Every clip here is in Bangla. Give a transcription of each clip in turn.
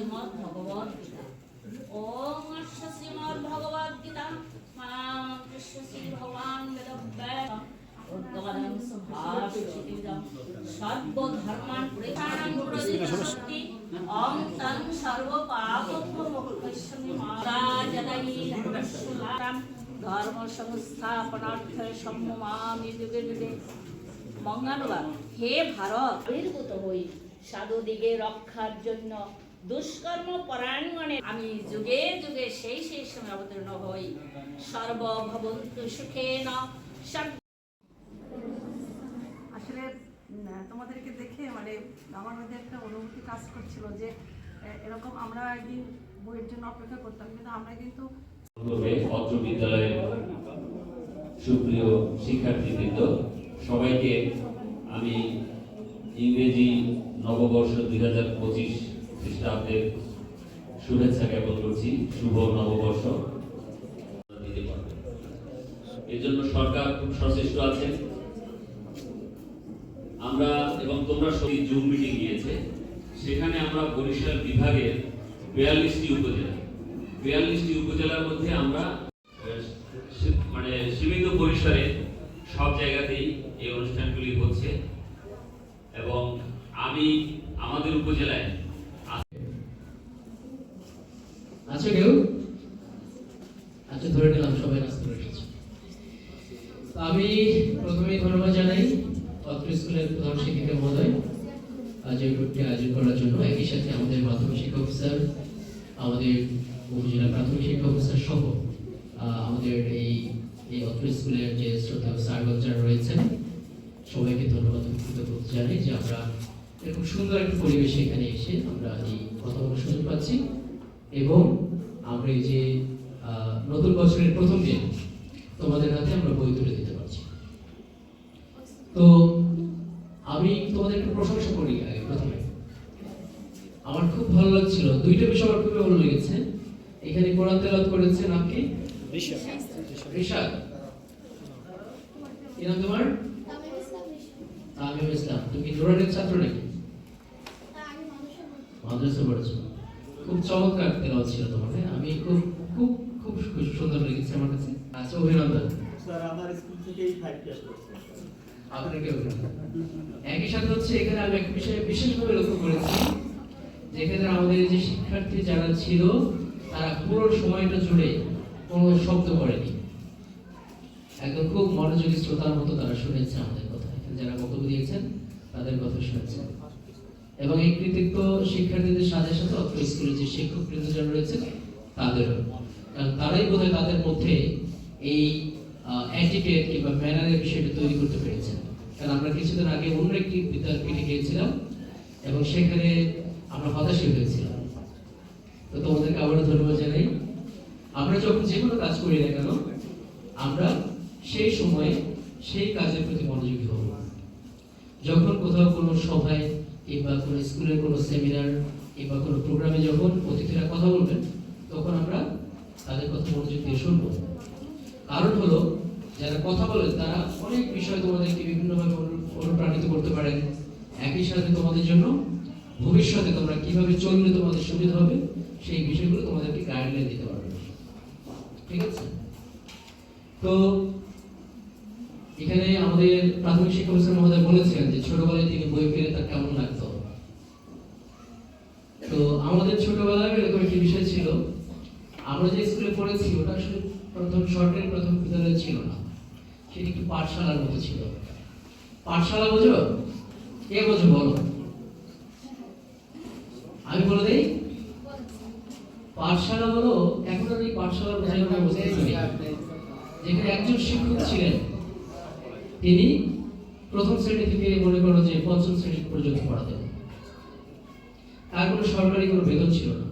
শ্রীমদ্ ভগবত গীতা। ওম সম্মামি যুগে যুগে। মঙ্গলবার। হে ভারত। আবির্ভূত হই। সাধুদিগে রক্ষার জন্য দুষ্কর্ম পরায়ণগণে আমি যুগে যুগে সেই সেই সময় অবতীর্ণ হই। সর্বভবন্তু সুখে ন আসলে তোমাদেরকে দেখে মানে আমার মধ্যে একটা অনুভূতি কাজ করছিল যে এরকম আমরা একদিন বইয়ের জন্য অপেক্ষা করতাম কিন্তু আমরা কিন্তু অত্র বিদ্যালয়ের সুপ্রিয় শিক্ষার্থীবৃন্দ সবাইকে আমি ইংরেজি নববর্ষ দুই হাজার পঁচিশ খ্রিস্টাব্দের শুভেচ্ছা জ্ঞাপন করছি। শুভ নববর্ষ। দিতে সরকার খুব সচেষ্ট আছে। আমরা এবং তোমরা সবই জুম মিটিং গিয়েছে সেখানে আমরা বরিশাল বিভাগের বিয়াল্লিশটি উপজেলা। বিয়াল্লিশটি উপজেলার মধ্যে আমরা মানে সীমিত পরিসরে সব জায়গাতেই এই অনুষ্ঠানগুলি হচ্ছে। এবং আমি আমাদের উপজেলায় আচ্ছা কেউ আচ্ছা ধরে নিলাম, সবাই নাস্তা করে আমি প্রথমেই ধন্যবাদ জানাই অত্র স্কুলের প্রধান শিক্ষিকা মহোদয় আজ এই টুকটি আয়োজন করার জন্য। একই সাথে আমাদের মাধ্যমিক শিক্ষা অফিসার, আমাদের উপজেলা প্রাথমিক শিক্ষা অফিসার সহ আমাদের এই এই অত্র স্কুলের যে শ্রদ্ধা স্যারগণ যারা রয়েছেন, সবাইকে ধন্যবাদ কৃতজ্ঞতা জানাই যে আমরা এরকম সুন্দর একটা পরিবেশে এখানে এসে আমরা এই কথা সুযোগ পাচ্ছি। এবং আমরা এই যে আহ, নতুন বছরের প্রথম দিন তোমাদের হাতে আমরা বই তুলে দিতে পারছি। তো আমি তোমাদের একটু প্রশংসা করি আগে প্রথমে। আমার খুব ভালো লাগছিল। দুইটা বিষয় আমার খুবই ভালো লেগেছে। এখানে কোরআন তেলাওয়াত করেছে নাম কি ঋষাদ কি নাম তোমার? তামিম ইসলাম তুমি নুরানের ছাত্র নাকি? মাদ্রাসা পড়েছো। চমৎকার তেলাওয়াত ছিল তোমার হ্যাঁ? আমি খুব খুব খুব সুন্দর লেগেছে আমার কাছে। আচ্ছা অভিনন্দন। স্যার আমার স্কুল থেকেই ফাইভ ক্লাস করছে। আপনাকে অভিনন্দন? একই সাথে হচ্ছে এখানে আমি একটা বিষয়ে বিশেষভাবে লক্ষ্য করেছি যেখানে আমাদের যে শিক্ষার্থী যারা ছিল তারা পুরো সময়টা জুড়ে কোনো শব্দ করেনি। একদম খুব মনোযোগী শ্রোতার মতো তারা শুনেছে আমাদের কথা। যারা বক্তব্য দিয়েছেন তাদের কথা শুনেছেন। এবং এই কৃতিত্ব শিক্ষার্থীদের সাথে সাথে অত্র স্কুলের যে শিক্ষক বৃন্দ যারা রয়েছেন তাদেরও কারণ তারাই বোধহয় তাদের মধ্যে এই অ্যাটিকেট কিংবা ম্যানারের তৈরি করতে পেরেছেন। কারণ আমরা কিছুদিন আগে অন্য একটি বিদ্যাপীঠে গিয়েছিলাম এবং সেখানে আমরা হতাশই হয়েছিলাম। তো তোমাদেরকে আবারও ধন্যবাদ জানাই। আমরা যখন যে কোনো কাজ করি না কেন, আমরা সেই সময়ে সেই কাজের প্রতি মনোযোগী হব। যখন কোথাও কোনো সভায় কিংবা কোনো স্কুলের কোনো সেমিনার কিংবা কোনো প্রোগ্রামে যখন অতিথিরা কথা বলবেন, তখন আমরা তাদের কথা মনোযোগ দিয়ে শুনব। কারণ হলো, যারা কথা বলেন, তারা অনেক বিষয় তোমাদেরকে বিভিন্নভাবে অনুপ্রাণিত করতে পারেন। একই সাথে তোমাদের জন্য ভবিষ্যতে তোমরা কীভাবে চললে তোমাদের সুবিধা হবে, সেই বিষয়গুলো তোমাদেরকে গাইডলাইন দিতে পারবে। ঠিক আছে? তো এখানে আমাদের প্রাথমিক শিক্ষা অফিসার মহোদয় বলেছেন যে ছোটবেলায় তিনি বই পেলে তার কেমন লাগতো তো আমাদের ছোটবেলায় এরকম একটি বিষয় ছিল আমরা যে পড়েছি ওটা আসলে প্রথম সরকারি প্রথম বিদ্যালয় ছিল না। সেটি একটি পাঠশালার মতো ছিল। পাঠশালা বোঝো? কে বোঝো বলো? আমি বলে দিই, পাঠশালা হলো, এখন এই পাঠশালা বোঝাই বুঝতে পারি যেখানে একজন শিক্ষক ছিলেন, তিনি প্রথম শ্রেণি থেকে মনে করো যে পঞ্চম শ্রেণি পর্যন্ত পড়াতেন। তার কোনো সরকারি কোনো বেতন ছিল না।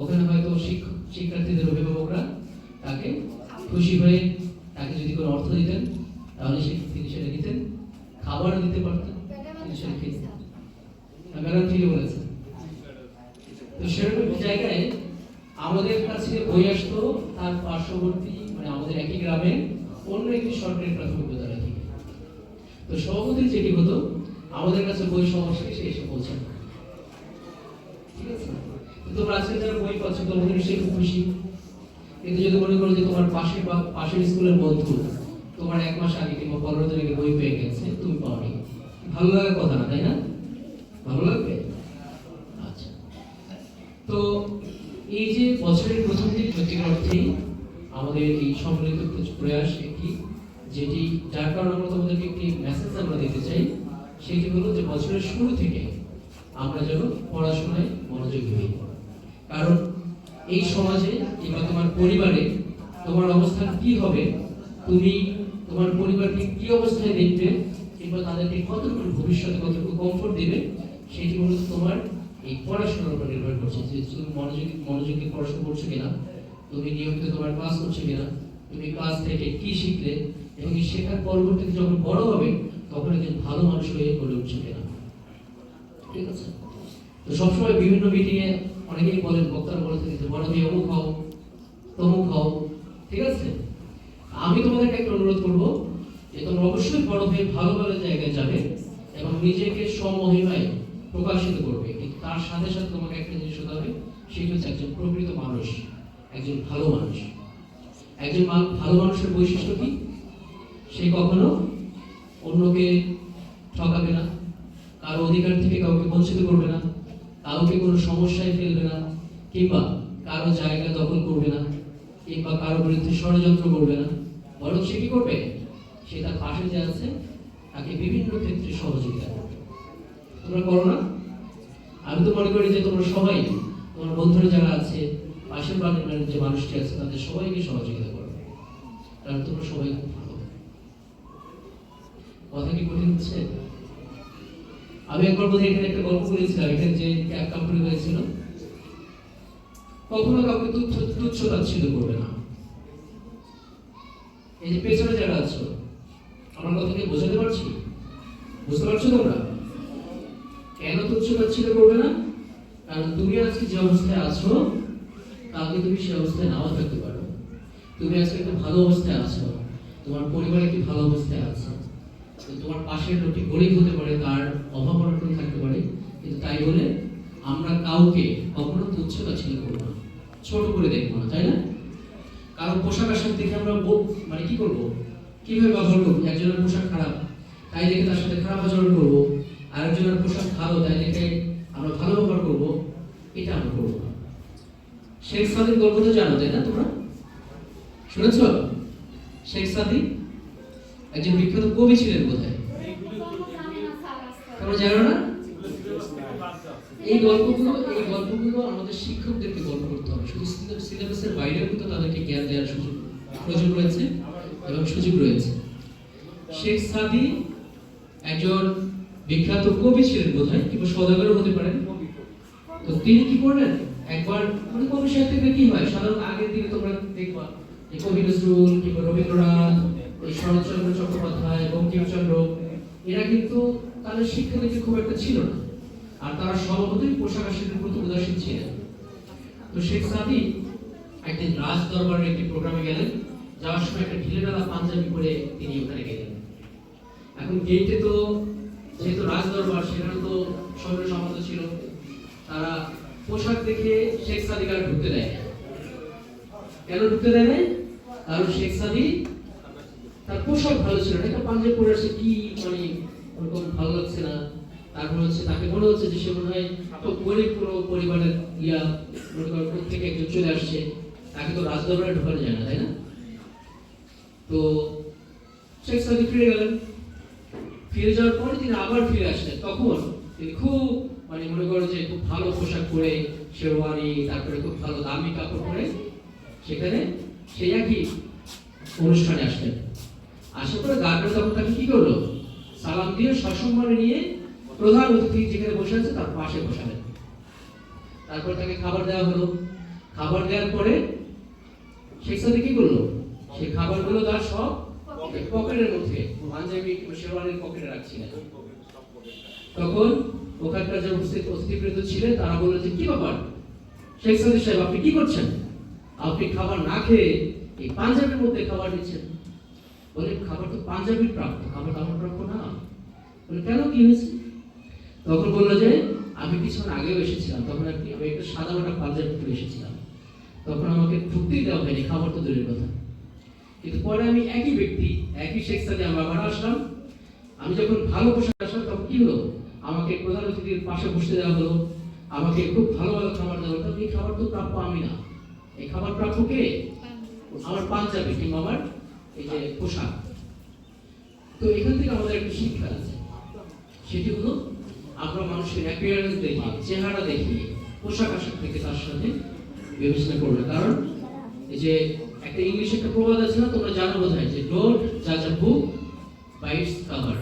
ওখানে হয়তো শিক্ষক, শিক্ষার্থীদের অভিভাবকরা তাকে খুশি হয়ে তাকে যদি কোনো অর্থ দিতেন, তাহলে সে তিনি সেটা দিতেন, খাবারও দিতে পারতেন, তিনি সেটা খেতেন। ম্যাডাম ঠিকই বলেছেন। তো সেরকম জায়গায় আমাদের কাছে বই আসতো, তার পার্শ্ববর্তী মানে আমাদের একই গ্রামে অন্য একটি সরকারি প্রাথমিক বিদ্যালয় থেকে। তো সভাপতির যেটি হতো, আমাদের কাছে বই সমস্যা সে এসে তো তোমরা আজকে যারা বই পাচ্ছ তোমাদের নিশ্চয়ই খুব খুশি। কিন্তু যদি মনে করো যে তোমার পাশে বা পাশের স্কুলের বন্ধু, তোমার এক মাস আগে কিংবা পনেরো আগে বই পেয়ে গেছে, তুমি পাওনি। ভালো লাগার কথা না, তাই না? ভালো লাগবে? আচ্ছা। তো এই যে বছরের প্রথম দিন সত্যিকার অর্থেই আমাদের এই সম্মিলিত প্র- প্রয়াস একটি, যেটি যার কারণে আমরা তোমাদেরকে একটি মেসেজ আমরা দিতে চাই, সেটি হলো যে বছরের শুরু থেকে আমরা যেন পড়াশোনায় মনোযোগী হই। কারণ এই সমাজে কিংবা তোমার পরিবারে তোমার অবস্থান কি হবে, তুমি তোমার পরিবারকে কি অবস্থায় দেখবে, কিংবা তাদেরকে কতটুকু ভবিষ্যতে কতটুকু কমফোর্ট দিবে, সেটি মূলত তোমার এই পড়াশোনার উপর নির্ভর করছে। যে তুমি মনোযোগী মনোযোগী পড়াশোনা করছ কিনা, তুমি নিয়মিত তোমার ক্লাস করছ কিনা, তুমি ক্লাস থেকে কি শিখলে, এবং শেখার পরবর্তীতে যখন বড় হবে তখন একজন ভালো মানুষ হয়ে গড়ে উঠছে কিনা। ঠিক আছে? তো সবসময় বিভিন্ন মিটিং এ অনেকেই বলেন, বক্তারা বলে থাকেন যে বড় হয়ে অমুক হও, তমুক হও, ঠিক আছে? আমি তোমাদেরকে একটা অনুরোধ করব যে তোমরা অবশ্যই বড় হয়ে ভালো ভালো জায়গায় যাবে এবং নিজেকে স্বমহিমায় প্রকাশিত করবে। কিন্তু তার সাথে সাথে তোমাকে একটা জিনিস হতে হবে, সেটি হচ্ছে একজন প্রকৃত মানুষ, একজন ভালো মানুষ। একজন ভালো মানুষের বৈশিষ্ট্য কি? সে কখনো অন্যকে ঠকাবে না, কারও অধিকার থেকে কাউকে বঞ্চিত করবে না। কাউকে কোনো সমস্যায় ফেলবে না, কিংবা কারও জায়গা দখল করবে না, কিংবা কারও বিরুদ্ধে ষড়যন্ত্র করবে না। বরং সে কি করবে? সে তার পাশে যে আছে, তাকে বিভিন্ন ক্ষেত্রে সহযোগিতা করবে। তোমরা করো না? আমি তো মনে করি যে তোমরা সবাই, তোমার বন্ধুরা যারা আছে, পাশের বাড়ির যে মানুষটি আছে, তাদের সবাইকে সহযোগিতা করবে কারণ তোমরা সবাই খুব ভালো। কথা কি কঠিন হচ্ছে? আমি একবার বোধহয় এখানে একটা গল্প করেছিলাম এখানে যে ক্যাব কোম্পানি হয়েছিল কখনো কাউকে তুচ্ছ তুচ্ছ তাচ্ছিল্য করবে না। এই যে পেছনে যারা আছো, আমার কথা কি বোঝাতে পারছি? বুঝতে পারছ তোমরা? কেন তুচ্ছ তাচ্ছিল্য করবে না? কারণ তুমি আজকে যে অবস্থায় আছো, কালকে তুমি সে অবস্থায় নাও থাকতে পারো। তুমি আজকে একটা ভালো অবস্থায় আছো, তোমার পরিবার একটি ভালো অবস্থায় আছে। তোমার পাশের লোকটি গরিব হতে পারে, তার অভাব অনটন থাকতে পারে, কিন্তু তাই বলে আমরা কাউকে কখনো তুচ্ছ তাচ্ছিল্য করব না। ছোট করে দেখব না, তাই না? কারণ পোশাক আশাক দেখে আমরা মানে কি করব? কীভাবে ব্যবহার করব একজনের পোশাক খারাপ, তাই দেখে তার সাথে খারাপ আচরণ করব। আরেকজনের পোশাক ভালো, তাই দেখে আমরা ভালো ব্যবহার করব। এটা আমরা করব না। শেখ সাদির গল্প তো জানো, তাই না তোমরা? শুনেছ? শেখ সাদি একজন বিখ্যাত কবি ছিলেন বোধহয়। জানো না? এই গল্পগুলো এই গল্পগুলো আমাদের শিক্ষকদেরকে গল্প করতে হবে। শুধু সিলেবাসের কিন্তু তাদেরকে জ্ঞান দেওয়ার সুযোগ রয়েছে এবং সুযোগ রয়েছে। শেখ সাদি একজন বিখ্যাত কবি ছিলেন কিংবা সদাগরও হতে পারেন। তো তিনি কি করলেন? একবার মানে কবি সাহিত্যে কি হয়? সাধারণত আগের দিনে তোমরা দেখবা কবি নজরুল কিংবা রবীন্দ্রনাথ এই শরৎচন্দ্র চট্টোপাধ্যায়, বঙ্কিমচন্দ্র, এরা কিন্তু তাদের শিক্ষা দিকে খুব একটা ছিল না। আর তারা স্বভাবতই পোশাক আশাকের প্রতি উদাসীন ছিলেন। তো শেখ সাদি একদিন রাজ দরবারের একটি প্রোগ্রামে গেলেন, যাওয়ার সময় একটা ঢিলেঢালা পাঞ্জাবি পরে তিনি ওখানে গেলেন। এখন গেটে তো যেহেতু রাজ দরবার সেখানে তো সৈন্য সামন্ত ছিল, তারা পোশাক দেখে শেখ সাদিকে আর ঢুকতে দেয়। কেন ঢুকতে দেয় না কারণ শেখ সাদি তার পোশাক ভালো ছিল না। একটা পাঞ্জাবি পরে আসে কি মানে ওরকম ভালো লাগছে না? তারপর হচ্ছে, তাকে মনে হচ্ছে যে সে মনে হয় খুব গরিব কোনো পরিবারের ইয়া, মনে করো প্রত্যেকে একজন চলে আসছে। তাকে তো রাজদরবারে ঢোকানো যায় না, তাই না? তো শেখ সাদি ফিরে গেলেন। ফিরে যাওয়ার পরে তিনি আবার ফিরে আসলেন। তখন তিনি খুব মানে মনে করো যে খুব ভালো পোশাক পরে শেরওয়ানি, তারপরে খুব ভালো দামি কাপড় পরে সেখানে সেই একই অনুষ্ঠানে আসলেন। আসার করে গার্ডরা তখন তাকে কি করল? সালাম দিয়ে সসম্মানে নিয়ে প্রধান অতিথি যেখানে বসে আছে তার পাশে বসালেন। তারপর তাকে খাবার দেওয়া হলো। খাবার দেওয়ার পরে শেখ সাদি কি করল? সেই খাবারগুলো তার সব পকেটের মধ্যে, পাঞ্জাবি শেরওয়ানির পকেটে রাখছিলেন। তখন ওখানকার যে উপস্থিত অতিথিবৃন্দ ছিলেন, তারা বলল যে, কি ব্যাপার? শেখ সাহেব, আপনি কি করছেন? আপনি খাবার না খেয়ে এই পাঞ্জাবের মধ্যে খাবার নিচ্ছেন বলে খাবার তো পাঞ্জাবির প্রাপ্য খাবার আমার প্রাপ্য না। বলে কেন কি হয়েছে? তখন বলল যে আমি কিছুক্ষণ আগেও এসেছিলাম তখন আর কি আমি একটা সাদা মাটা পাঞ্জাবি পরে এসেছিলাম। তখন আমাকে ঢুকতেই দেওয়া হয়নি খাবার তো দূরের কথা। কিন্তু পরে আমি একই ব্যক্তি একই শেখ সাদি আমি আবার আসলাম। আমি যখন ভালো পোশাক আসলাম তখন কি হলো? আমাকে প্রধান অতিথির পাশে বসতে দেওয়া হলো। আমাকে খুব ভালো ভালো খাবার দেওয়া হলো। এই খাবার তো প্রাপ্য আমি না। এই খাবার প্রাপ্য কে? আমার পাঞ্জাবি কিংবা আমার এই যে পোশাক, তো এখান থেকে আমাদের একটা শিক্ষা আছে। সেটি হলো, আমরা মানুষের অ্যাপিয়ারেন্স দেখে, চেহারা দেখে, পোশাক আশাক থেকে তার সাথে বিবেচনা করবে। কারণ এই যে একটা ইংলিশ একটা প্রবাদ আছে না, তোমরা জানো বোধ যে ডোন্ট জাজ a book by its cover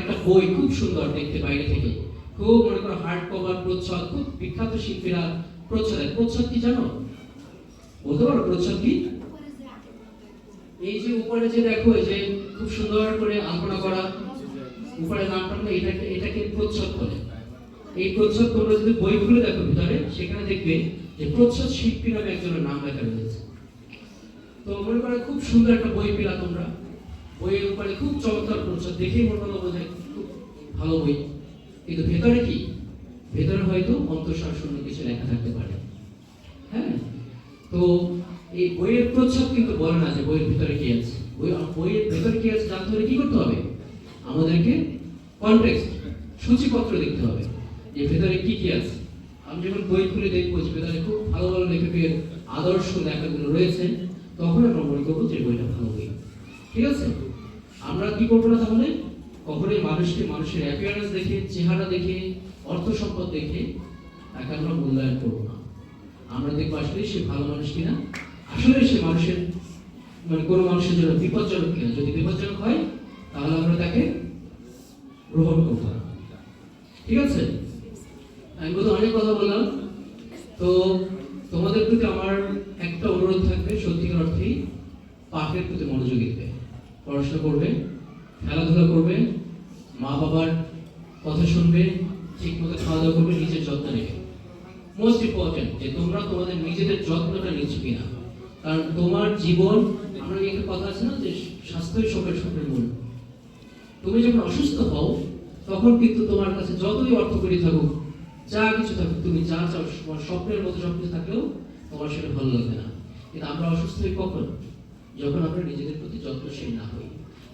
একটা বই খুব সুন্দর দেখতে বাইরে থেকে। খুব মনে করো হার্ড কভার প্রচ্ছদ, খুব বিখ্যাত শিল্পীরা প্রচ্ছদ প্রচ্ছদ কি জানো? বলতে পারো প্রচ্ছদ কি? এই যে উপরে যে দেখো, এই যে খুব সুন্দর করে আলপনা করা, উপরে নাম টামলে এটাকে এটাকে প্রচ্ছদ বলে। এই প্রচ্ছদ তোমরা যদি বই খুলে দেখো ভিতরে, সেখানে দেখবে যে প্রচ্ছদ শিল্পী নামে একজনের নাম লেখা রয়েছে। তো মনে করো খুব সুন্দর একটা বই পেলা তোমরা। বইয়ের উপরে খুব চমৎকার প্রচ্ছদ, দেখেই মনে হলো বোধহয় খুব ভালো বই। কিন্তু ভেতরে কি? ভেতরে হয়তো অন্তঃসার শূন্য কিছু লেখা থাকতে পারে। হ্যাঁ? তো এই বইয়ের প্রচ্ছদ কিন্তু বলে না যে বইয়ের ভিতরে কি আছে। বই বইয়ের ভেতরে কি আছে জানতে হলে কি করতে হবে? আমাদেরকে কনটেক্সট সূচিপত্র দেখতে হবে যে ভেতরে কি কি আছে। আমি যখন বই খুলে দেখব যে ভেতরে খুব ভালো ভালো লেখকের আদর্শ লেখাগুলো রয়েছে, তখন আমরা মনে করব যে বইটা ভালো বই। ঠিক আছে? আমরা কি করব না তাহলে? কখনোই মানুষকে মানুষের অ্যাপিয়ারেন্স দেখে, চেহারা দেখে, অর্থ সম্পদ দেখে তাকে আমরা মূল্যায়ন করব না। আমরা দেখব আসলে সে ভালো মানুষ কিনা আসলে সে মানুষের মানে কোনো মানুষের জন্য বিপজ্জনক কিনা যদি বিপজ্জনক হয়, তাহলে আমরা তাকে গ্রহণ করব। ঠিক আছে? আমি বোধহয় অনেক কথা বললাম। তো তোমাদের প্রতি আমার একটা অনুরোধ থাকবে, সত্যিকার অর্থেই পাঠের প্রতি মনোযোগী দিবে পড়াশোনা করবে, খেলাধুলা করবে, মা বাবার কথা শুনবে ঠিক মতো খাওয়া দাওয়া করবে, নিজের যত্ন নেবে। মোস্ট ইম্পর্টেন্ট যে তোমরা তোমাদের নিজেদের যত্নটা নিচ্ছ কিনা। কারণ তোমার জীবন, আমরা একটা কথা আছে না যে স্বাস্থ্যই শোকের শোকের মূল। তুমি যখন অসুস্থ হও, তখন কিন্তু তোমার কাছে যতই অর্থ করি থাকুক, যা কিছু থাকুক, তুমি যা চাও, তোমার স্বপ্নের মতো সব কিছু থাকলেও তোমার সেটা ভালো লাগবে না। কিন্তু আমরা অসুস্থ হই কখন? যখন আমরা নিজেদের প্রতি যত্নশীল না হই।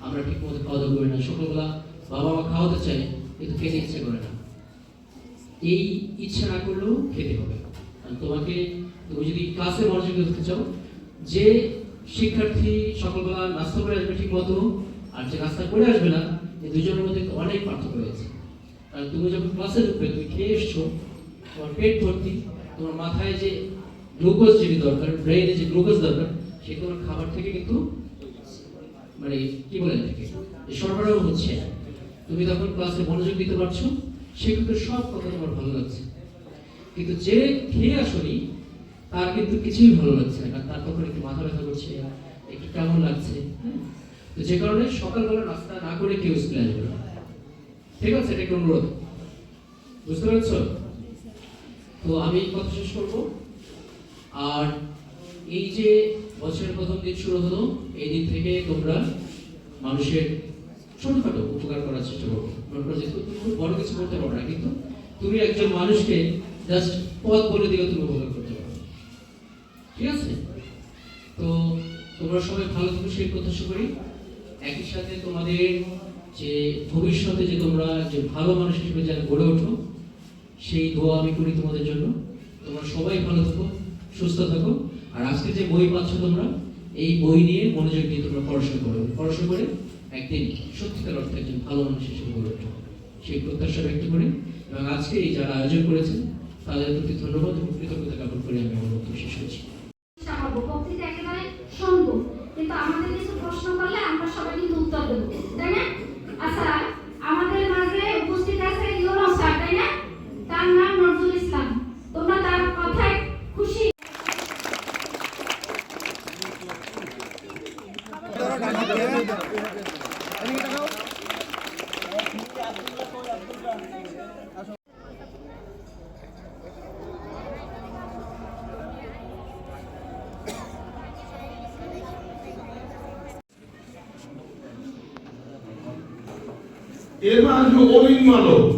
আমরা ঠিক মতো খাওয়া দাওয়া করি না। সকালবেলা বাবা মা খাওয়াতে চায়, কিন্তু খেতে ইচ্ছে করে না। এই ইচ্ছা না করলেও খেতে হবে। তোমাকে, তুমি যদি ক্লাসে মনোযোগী হতে চাও যে শিক্ষার্থী সকালবেলা নাস্তা করে আসবে ঠিক মতো, আর যে নাস্তা করে আসবে না এই দুজনের মধ্যে অনেক পার্থক্য রয়েছে। কারণ তুমি যখন ক্লাসে ঢুকবে, তুমি খেয়ে এসছো, তোমার পেট ভর্তি, তোমার মাথায় যে গ্লুকোজ যেটি দরকার ব্রেনে যে গ্লুকোজ দরকার, সে তোমার খাবার থেকে কিন্তু মানে কি বলে যে সরবরাহ হচ্ছে। তুমি তখন ক্লাসে মনোযোগ দিতে পারছ সেক্ষেত্রে সব কথা তোমার ভালো লাগছে। কিন্তু যে খেয়ে আসনি তার কিন্তু কিছুই ভালো লাগছে না তার তখন একটু মাথা ব্যথা করছে একটু কেমন লাগছে? তো যে কারণে সকালবেলা নাস্তা না করে কেউ স্কুলে আসবে না। ঠিক আছে, এটা একটা অনুরোধ? বুঝতে পেরেছ? তো আমি কথা শেষ করব। আর এই যে বছরের প্রথম দিন শুরু হলো, এই দিন থেকে তোমরা মানুষের ছোটখাটো উপকার করার চেষ্টা করব বড় কিছু করতে পারো না, কিন্তু তুমি একজন মানুষকে জাস্ট পথ বলে দিলে তুমি উপকার ঠিক আছে? তো তোমরা সবাই ভালো থাকো, সেই প্রত্যাশা করি। একই সাথে তোমাদের যে ভবিষ্যতে যে তোমরা যে ভালো মানুষ হিসেবে যেন গড়ে ওঠো, সেই দোয়া আমি করি তোমাদের জন্য। তোমরা সবাই ভালো থাকো, সুস্থ থাকো। আর আজকে যে বই পাচ্ছ তোমরা, এই বই নিয়ে মনোযোগ দিয়ে তোমরা পড়াশোনা করো। পড়াশোনা করে একদিন সত্যিকার অর্থে একজন ভালো মানুষ হিসেবে গড়ে ওঠো। সেই প্রত্যাশা ব্যক্ত করে এবং আজকে এই যারা আয়োজন করেছেন, তাদের প্রতি ধন্যবাদ এবং কৃতজ্ঞতা জ্ঞাপন করে আমি আমার বক্তব্য শেষ করছি হব বক্তৃতা একেবারে শুনব কিন্তু আমাদের কিছু প্রশ্ন করলে আমরা সবাই কিন্তু উত্তর দেবো তাই না আচ্ছা আমাদের মাঝে উপস্থিত আছে ইউনো স্যার তাই না তার নাম নজরুল ইসলাম তো এরপর আসবে মালক